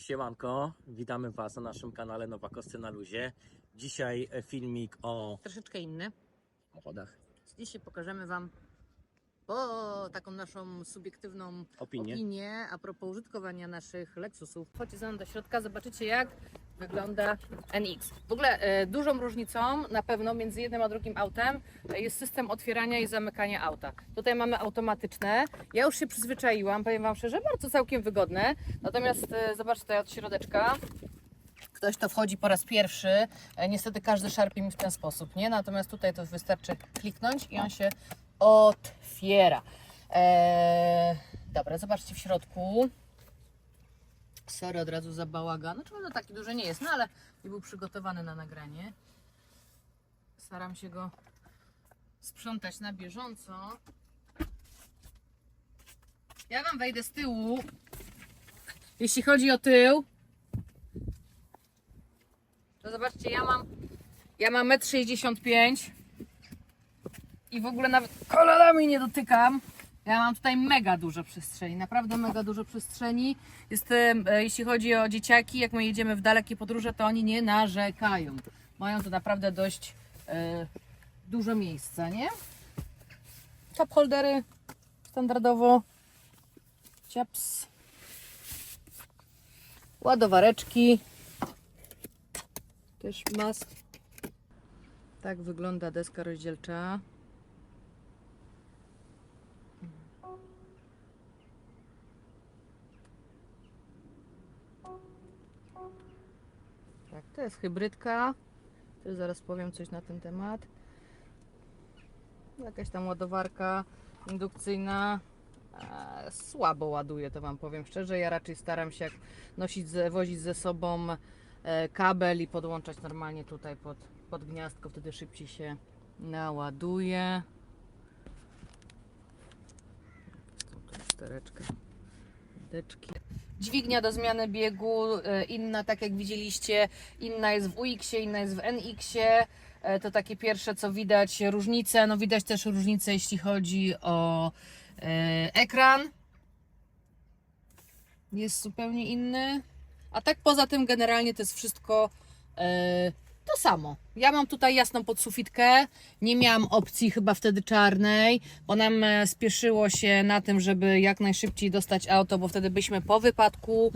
Siemanko, witamy Was na naszym kanale Nowa Kosty na Luzie. Dzisiaj e, filmik o troszeczkę inny. samochodach. Dzisiaj pokażemy Wam po taką naszą subiektywną Opinię. opinię a propos użytkowania naszych Lexusów. Chodźcie ze mną do środka, zobaczycie jak wygląda NX. W ogóle e, dużą różnicą na pewno między jednym a drugim autem jest system otwierania i zamykania auta. Tutaj mamy automatyczne. Ja już się przyzwyczaiłam, powiem Wam szczerze, bardzo całkiem wygodne. Natomiast e, zobaczcie tutaj od środeczka. Ktoś to wchodzi po raz pierwszy. E, Niestety każdy szarpie mi w ten sposób, nie? Natomiast tutaj to wystarczy kliknąć i on się otwiera. Dobra, zobaczcie w środku. Sorry od razu za bałagan. Znaczy no taki duży nie jest, no ale nie był przygotowany na nagranie. Staram się go sprzątać na bieżąco. Ja Wam wejdę z tyłu. Jeśli chodzi o tył, to zobaczcie, ja mam ja mam 1,65 m i w ogóle nawet kolanami nie dotykam. Ja mam tutaj mega dużo przestrzeni, naprawdę mega dużo przestrzeni. Jestem, e, jeśli chodzi o dzieciaki, jak my jedziemy w dalekie podróże, to oni nie narzekają. Mają tu naprawdę dość e, dużo miejsca, nie? Cup holdery standardowo. Ciaps. Ładowareczki. Też must. Tak wygląda deska rozdzielcza. To jest hybrydka. Też zaraz powiem coś na ten temat. Jakaś tam ładowarka indukcyjna. E, Słabo ładuje, to Wam powiem szczerze. Ja raczej staram się jak nosić, wozić ze sobą e, kabel i podłączać normalnie tutaj pod, pod gniazdko, wtedy szybciej się naładuje. Tutaj cztereczka, deczki. Dźwignia do zmiany biegu, e, inna tak jak widzieliście, inna jest w UX-ie, inna jest w NX-ie. E, To takie pierwsze co widać różnice. No widać też różnice jeśli chodzi o e, ekran. Jest zupełnie inny. A tak poza tym generalnie to jest wszystko to samo. Ja mam tutaj jasną podsufitkę. Nie miałam opcji chyba wtedy czarnej, bo nam e, spieszyło się na tym, żeby jak najszybciej dostać auto, bo wtedy byliśmy po wypadku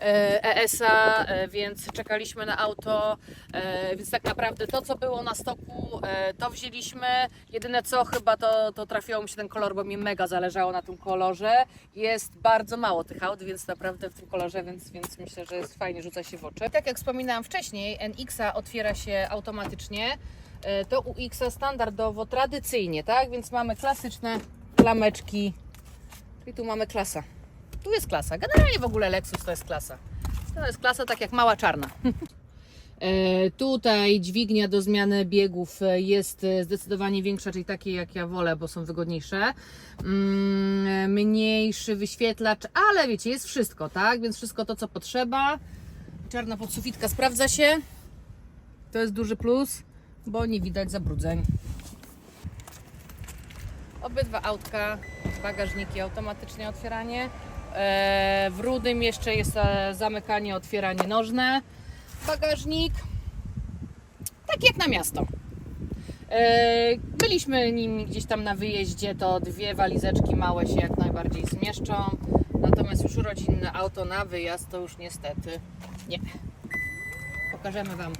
e, ES-a, e, więc czekaliśmy na auto. E, Więc tak naprawdę to, co było na stoku, e, to wzięliśmy. Jedyne co chyba to, to trafiło mi się ten kolor, bo mi mega zależało na tym kolorze. Jest bardzo mało tych aut, więc naprawdę w tym kolorze, więc, więc myślę, że jest fajnie, rzuca się w oczy. Tak jak wspominałam wcześniej, NX-a otwiera się automatycznie. E, To UX-a standardowo, tradycyjnie, tak? Więc mamy klasyczne klameczki. I tu mamy klasa. Tu jest klasa. Generalnie w ogóle Lexus to jest klasa. To jest klasa tak jak mała czarna. E, Tutaj dźwignia do zmiany biegów jest zdecydowanie większa, czyli takie jak ja wolę, bo są wygodniejsze. Mm, Mniejszy wyświetlacz, ale wiecie, jest wszystko, tak? Więc wszystko to, co potrzeba. Czarna podsufitka sprawdza się. To jest duży plus, bo nie widać zabrudzeń. Obydwa autka, bagażniki automatycznie otwieranie. E, W rudym jeszcze jest e, zamykanie, otwieranie nożne. Bagażnik tak jak na miasto. E, Byliśmy nim gdzieś tam na wyjeździe, to dwie walizeczki małe się jak najbardziej zmieszczą. Natomiast już rodzinne auto na wyjazd to już niestety nie. Pokażemy Wam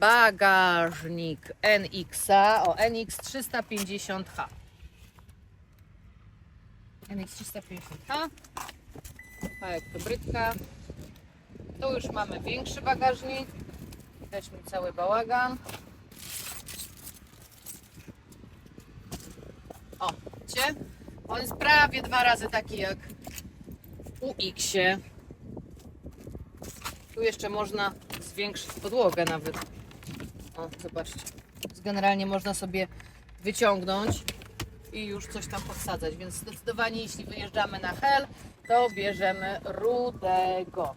bagażnik NX-a o NX 350H. NX 350H. Pałek hybrydka. Tu już mamy większy bagażnik. Mi cały bałagan. O, widzicie? On jest prawie dwa razy taki jak u X-ie. Tu jeszcze można zwiększyć podłogę nawet. O, zobaczcie. Generalnie można sobie wyciągnąć i już coś tam podsadzać. Więc zdecydowanie jeśli wyjeżdżamy na hel, to bierzemy rudego.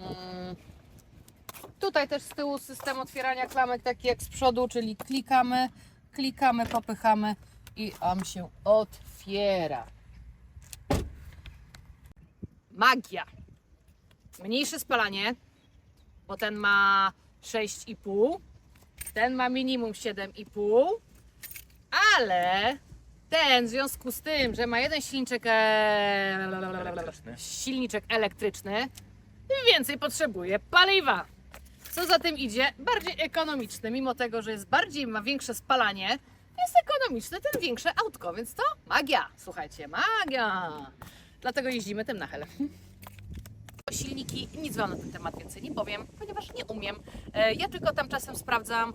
Mm. Tutaj też z tyłu system otwierania klamek taki jak z przodu, czyli klikamy, klikamy, popychamy i on się otwiera. Magia! mniejsze spalanie, bo ten ma 6,5, ten ma minimum 7,5, ale ten w związku z tym, że ma jeden silniczek, e... Elektryczny. silniczek elektryczny, więcej potrzebuje paliwa. Co za tym idzie, bardziej ekonomiczny, mimo tego, że jest bardziej, ma większe spalanie, jest ekonomiczne, ten większe autko, więc to magia, słuchajcie, magia. Dlatego jeździmy tym na hel. Silniki, nic Wam na ten temat więcej nie powiem, ponieważ nie umiem. E, Ja tylko tam czasem sprawdzam,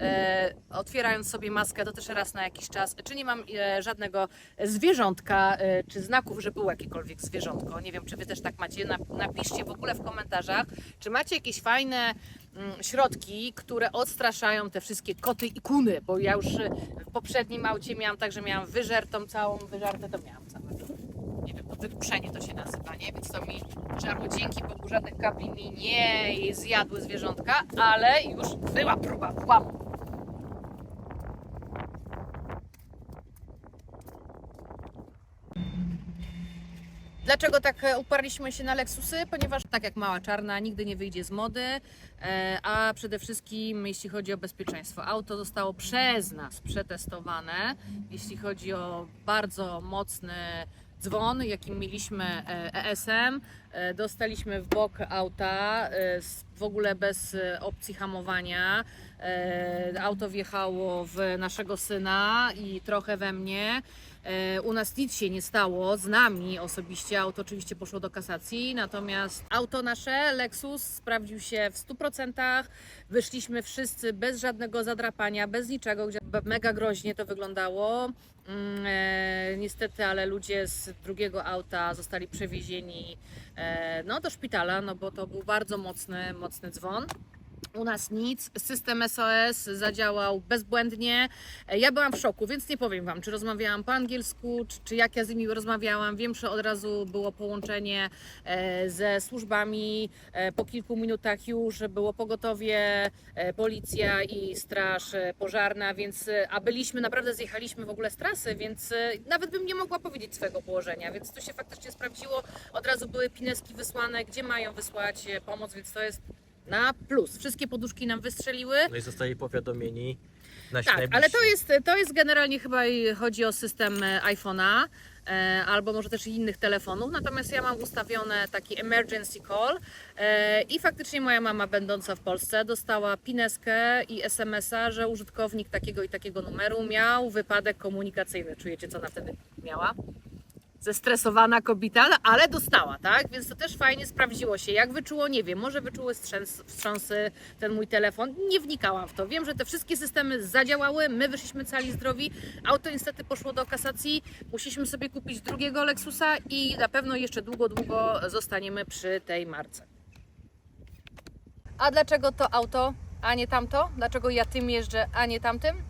e, otwierając sobie maskę, to też raz na jakiś czas, czy nie mam e, żadnego zwierzątka, czy znaków, że było jakiekolwiek zwierzątko. Nie wiem, czy Wy też tak macie. Nap- Napiszcie w ogóle w komentarzach, czy macie jakieś fajne mm, środki, które odstraszają te wszystkie koty i kuny, bo ja już w poprzednim aucie miałam tak, że miałam wyżertą całą, wyżarte to miałam całe. Nie wiem, to wyduszenie to się nazywa, nie? Więc to mi, że albo dzięki Bogu żadnych kabli mi nie zjadły zwierzątka, ale już była próba włamu. Dlaczego tak e, uparliśmy się na Lexusy? Ponieważ tak jak mała czarna nigdy nie wyjdzie z mody, e, a przede wszystkim jeśli chodzi o bezpieczeństwo. Auto zostało przez nas przetestowane, jeśli chodzi o bardzo mocny dzwon, jakim mieliśmy e, ESM. E, Dostaliśmy w bok auta e, w ogóle bez e, opcji hamowania. E, Auto wjechało w naszego syna i trochę we mnie. E, U nas nic się nie stało, z nami osobiście auto oczywiście poszło do kasacji, natomiast auto nasze, Lexus, sprawdził się w 100%. Wyszliśmy wszyscy bez żadnego zadrapania, bez niczego, gdzie mega groźnie to wyglądało. Mm, E, niestety, ale ludzie z drugiego auta zostali przewiezieni no, do szpitala, no bo to był bardzo mocny, mocny dzwon. U nas nic, system SOS zadziałał bezbłędnie. Ja byłam w szoku, więc nie powiem Wam, czy rozmawiałam po angielsku, czy, czy jak ja z nimi rozmawiałam. Wiem, że od razu było połączenie e, ze służbami. E, Po kilku minutach już było pogotowie, e, policja i straż pożarna, więc a byliśmy, naprawdę zjechaliśmy w ogóle z trasy, więc nawet bym nie mogła powiedzieć swojego położenia, więc to się faktycznie sprawdziło. Od razu były pineski wysłane, gdzie mają wysłać pomoc, więc to jest na plus. Wszystkie poduszki nam wystrzeliły. No i zostali powiadomieni na Tak, ale to jest, to jest generalnie chyba chodzi o system e, iPhone'a e, albo może też innych telefonów. Natomiast ja mam ustawione taki emergency call e, i faktycznie moja mama będąca w Polsce dostała pineskę i SMS-a, że użytkownik takiego i takiego numeru miał wypadek komunikacyjny. Czujecie, co ona wtedy miała? Zestresowana kobieta, no, ale dostała, tak? Więc to też fajnie sprawdziło się. Jak wyczuło, nie wiem, może wyczuły wstrząs, wstrząsy ten mój telefon. Nie wnikałam w to. Wiem, że te wszystkie systemy zadziałały, my wyszliśmy cali zdrowi. Auto niestety poszło do kasacji. Musieliśmy sobie kupić drugiego Lexusa i na pewno jeszcze długo, długo zostaniemy przy tej marce. A dlaczego to auto, a nie tamto? Dlaczego ja tym jeżdżę, a nie tamtym?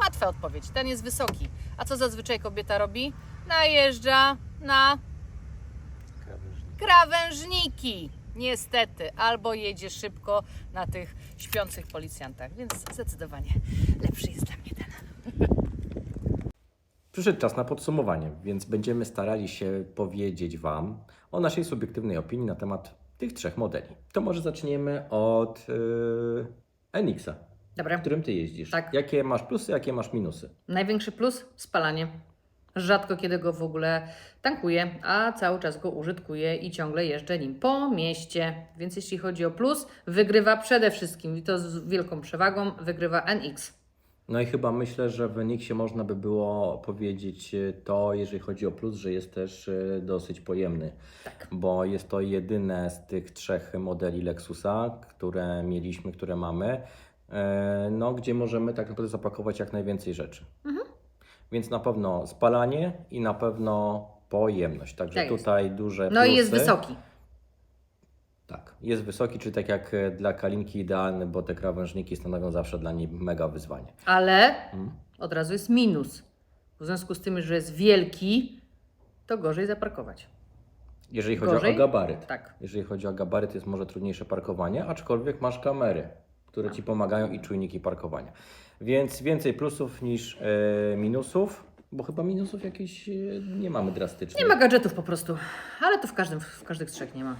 Łatwa odpowiedź. Ten jest wysoki. A co zazwyczaj kobieta robi? Najeżdża na krawężniki. Niestety, albo jedzie szybko na tych śpiących policjantach, więc zdecydowanie lepszy jest dla mnie ten. Przyszedł czas na podsumowanie, więc będziemy starali się powiedzieć Wam o naszej subiektywnej opinii na temat tych trzech modeli. To może zaczniemy od yy, NX-a, Dobra. którym Ty jeździsz. Tak. Jakie masz plusy, jakie masz minusy? Największy plus spalanie. Rzadko kiedy go w ogóle tankuję, a cały czas go użytkuję i ciągle jeżdżę nim po mieście. Więc jeśli chodzi o plus, wygrywa przede wszystkim i to z wielką przewagą wygrywa NX. No i chyba myślę, że w NX-ie można by było powiedzieć e, to, jeżeli chodzi o plus, że jest też e, dosyć pojemny. Tak. Bo jest to jedyne z tych trzech modeli Lexusa, które mieliśmy, które mamy, e, no, gdzie możemy tak naprawdę zapakować jak najwięcej rzeczy. Więc na pewno spalanie i na pewno pojemność. Także Tak tutaj duże No i jest plusy. wysoki. Tak, jest wysoki, czyli tak jak e, dla Kalinki idealny, bo te krawężniki stanowią zawsze dla niej mega wyzwanie. Ale Mm. od razu jest minus. W związku z tym, że jest wielki, to gorzej zaparkować. Jeżeli chodzi Gorzej? o gabaryt. Tak. Jeżeli chodzi o gabaryt, jest może trudniejsze parkowanie, aczkolwiek masz kamery, które. Ci pomagają i czujniki parkowania. Więc więcej plusów niż e, minusów, bo chyba minusów jakichś e, nie mamy drastycznych. Nie ma gadżetów po prostu, ale to w każdym, w każdych trzech nie ma.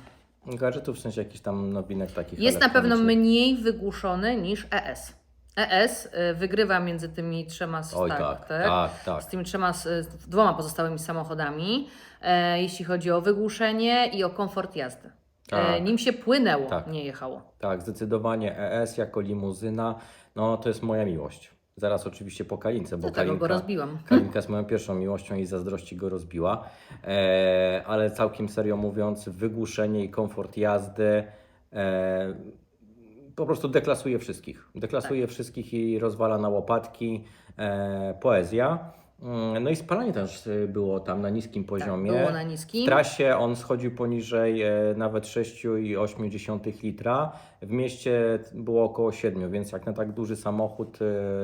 Gadżetów w sensie jakichś tam nowinek takich Jest na pewno elektronicznych. mniej wygłuszony niż ES. ES y, wygrywa między tymi trzema z- Oj tak, tak, tak, tak, tak. z tymi trzema, z, z dwoma pozostałymi samochodami, e, jeśli chodzi o wygłuszenie i o komfort jazdy. E, Tak. nim się płynęło, Tak. nie jechało. Tak, zdecydowanie ES jako limuzyna, no to jest moja miłość. Zaraz oczywiście po Kalince, bo Dlatego go Kalinka, rozbiłam. Kalinka jest moją pierwszą miłością i zazdrości go rozbiła. E, ale całkiem serio mówiąc, wygłuszenie i komfort jazdy e, po prostu deklasuje wszystkich. Deklasuje Tak. wszystkich i rozwala na łopatki. E, poezja. No i spalanie też e, było tam na niskim poziomie. Tak, było na W niskim. trasie on schodził poniżej e, nawet 6,8 litra. W mieście było około 7, więc jak na tak duży samochód,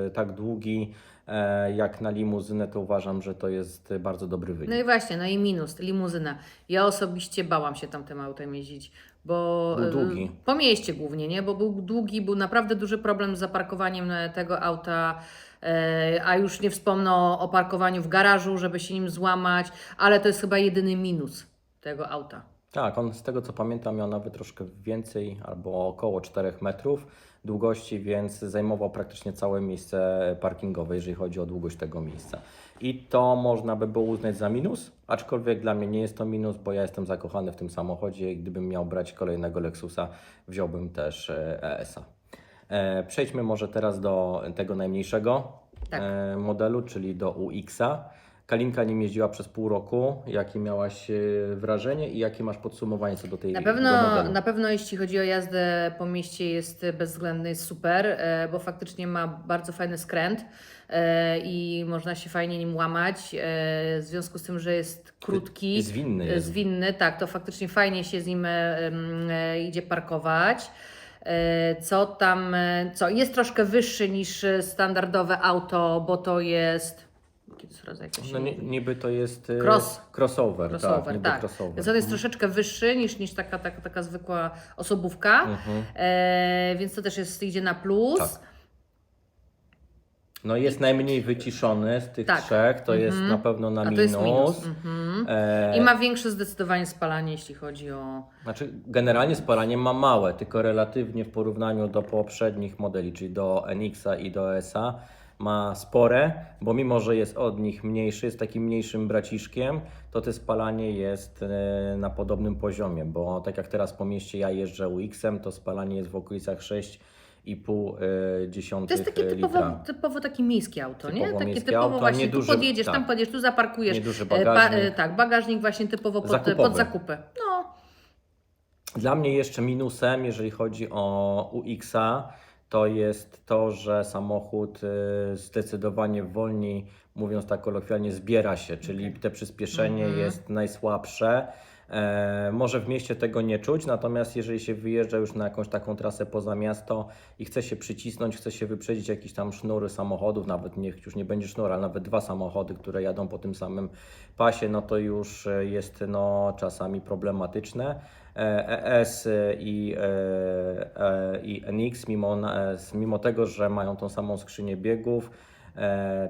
e, tak długi, e, jak na limuzynę, to uważam, że to jest bardzo dobry wynik. No i właśnie, no i minus, limuzyna. Ja osobiście bałam się tam tym autem jeździć, bo... Był y, długi. Po mieście głównie, nie? Bo był długi, był naprawdę duży problem z zaparkowaniem tego auta, a już nie wspomnę o, parkowaniu w garażu, żeby się nim złamać, ale to jest chyba jedyny minus tego auta. Tak, on z tego co pamiętam miał nawet troszkę więcej, albo około 4 metrów długości, więc zajmował praktycznie całe miejsce parkingowe, jeżeli chodzi o długość tego miejsca. I to można by było uznać za minus, aczkolwiek dla mnie nie jest to minus, bo ja jestem zakochany w tym samochodzie i gdybym miał brać kolejnego Lexusa, wziąłbym też e, ES-a. E, Przejdźmy może teraz do tego najmniejszego Tak. e, modelu, czyli do UX-a. Kalinka nim jeździła przez pół roku. Jakie miałaś e, wrażenie i jakie masz podsumowanie co do tej Na pewno, modelu? na pewno jeśli chodzi o jazdę po mieście jest bezwzględny, jest super, bo faktycznie ma bardzo fajny skręt i można się fajnie nim łamać. W związku z tym, że jest krótki, Zwinny jest. zwinny, tak, to faktycznie fajnie się z nim idzie parkować. E, Co tam, e, co jest troszkę wyższy niż e, standardowe auto, bo to jest. Kiedy jest rodzaj, jak to się No, ni- niby to jest Cross. crossover, tak, Crossover, niby tak. crossover. Więc on jest troszeczkę wyższy niż, niż taka, taka, taka zwykła osobówka, Mhm. e, więc to też jest, idzie na plus. Tak. No jest najmniej wyciszony z tych Tak. trzech, to jest Mhm. na pewno na A to minus. jest minus. Mhm. E, I ma większe zdecydowanie spalanie, jeśli chodzi o. Znaczy, generalnie spalanie ma małe, tylko relatywnie w porównaniu do poprzednich modeli, czyli do NX-a i do ES-a, ma spore, bo mimo, że jest od nich mniejszy, jest takim mniejszym braciszkiem, to te spalanie jest e, na podobnym poziomie, bo tak jak teraz po mieście ja jeżdżę UX-em, to spalanie jest w okolicach 6,5 e, dziesiątych To jest takie litra. typowo, typowo takie miejskie auto, nie? Typowo Takie miejskie typowo auto, właśnie, nieduży- tu podjedziesz, tak. tam podjedziesz, tu zaparkujesz. Nieduży e, bagażnik. e, tak, bagażnik właśnie typowo pod, Zakupowy. pod zakupy. No, Dla mnie jeszcze minusem, jeżeli chodzi o UX-a, to jest to, że samochód zdecydowanie wolniej, mówiąc tak kolokwialnie, zbiera się, czyli te przyspieszenie Mhm. jest najsłabsze. E, może w mieście tego nie czuć, natomiast jeżeli się wyjeżdża już na jakąś taką trasę poza miasto i chce się przycisnąć, chce się wyprzedzić jakiś tam sznury samochodów, nawet niech już nie będzie sznur, ale nawet dwa samochody, które jadą po tym samym pasie, no to już e, jest no, czasami problematyczne. E, ES i, e, e, i NX, mimo, e, mimo tego, że mają tą samą skrzynię biegów, e,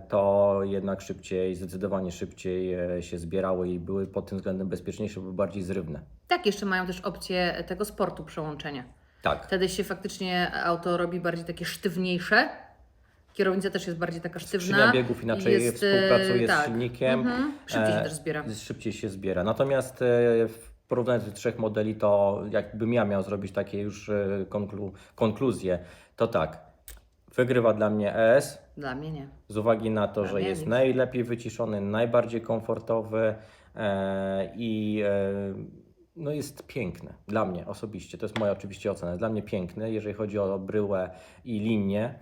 to jednak szybciej, zdecydowanie szybciej e, się zbierały i były pod tym względem bezpieczniejsze, były bardziej zrywne. tak, jeszcze mają też opcję tego sportu przełączenia. Tak. Wtedy się faktycznie auto robi bardziej takie sztywniejsze. Kierownica też jest bardziej taka sztywna. Skrzynia biegów inaczej jest, e, współpracuje tak. z silnikiem. Mhm. Szybciej się E, też zbiera. Szybciej się zbiera. Natomiast e, w porównaniu do tych trzech modeli, to jakbym ja miał zrobić takie już e, konklu- konkluzje, to tak. Wygrywa dla mnie ES, Dla mnie nie. z uwagi na to, Dla że jest nic. najlepiej wyciszony, najbardziej komfortowy e, i e, no jest piękny. Dla mnie osobiście, to jest moja oczywiście ocena, dla mnie piękny, jeżeli chodzi o bryłę i linię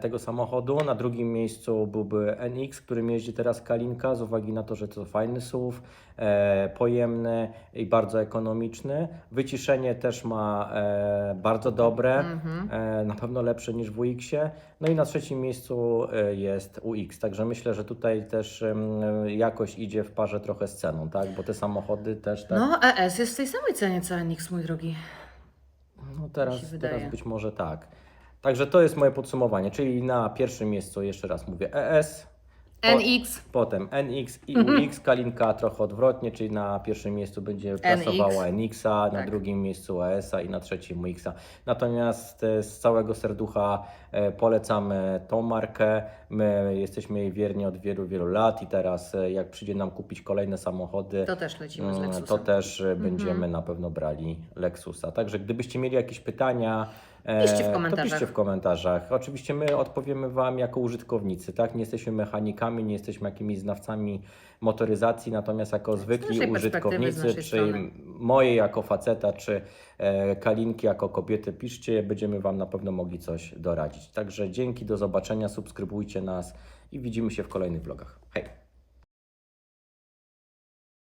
tego samochodu. Na drugim miejscu byłby NX, którym jeździ teraz Kalinka, z uwagi na to, że to fajny SUV, e, pojemny i bardzo ekonomiczny. Wyciszenie też ma e, bardzo dobre, Mhm. e, na pewno lepsze niż w UX-ie. No i na trzecim miejscu e, jest UX, także myślę, że tutaj też em, jakość idzie w parze trochę z ceną, tak? Bo te samochody też tak. No, ES jest w tej samej cenie co NX, mój drogi. No teraz, teraz być może tak. Także to jest moje podsumowanie, czyli na pierwszym miejscu jeszcze raz mówię ES, NX. Potem NX i Mhm. UX, Kalinka trochę odwrotnie, czyli na pierwszym miejscu będzie plasowała NX-a, na Tak. drugim miejscu AS-a i na trzecim UX-a. Natomiast e, z całego serducha e, polecamy tą markę. My jesteśmy jej wierni od wielu, wielu lat i teraz e, jak przyjdzie nam kupić kolejne samochody, To też lecimy z Mm, Lexusem. To też e, Mhm. będziemy na pewno brali Lexusa. Także gdybyście mieli jakieś pytania, e, Piszcie w to komentarzach. piszcie w komentarzach. Oczywiście my odpowiemy Wam jako użytkownicy, tak? Nie jesteśmy mechanikami, nie jesteśmy jakimiś znawcami motoryzacji, natomiast jako zwykli naszej perspektywy, z użytkownicy, czy strony. mojej jako faceta, czy e, Kalinki jako kobiety, piszcie, będziemy Wam na pewno mogli coś doradzić. Także dzięki, do zobaczenia, subskrybujcie nas i widzimy się w kolejnych vlogach. Hej!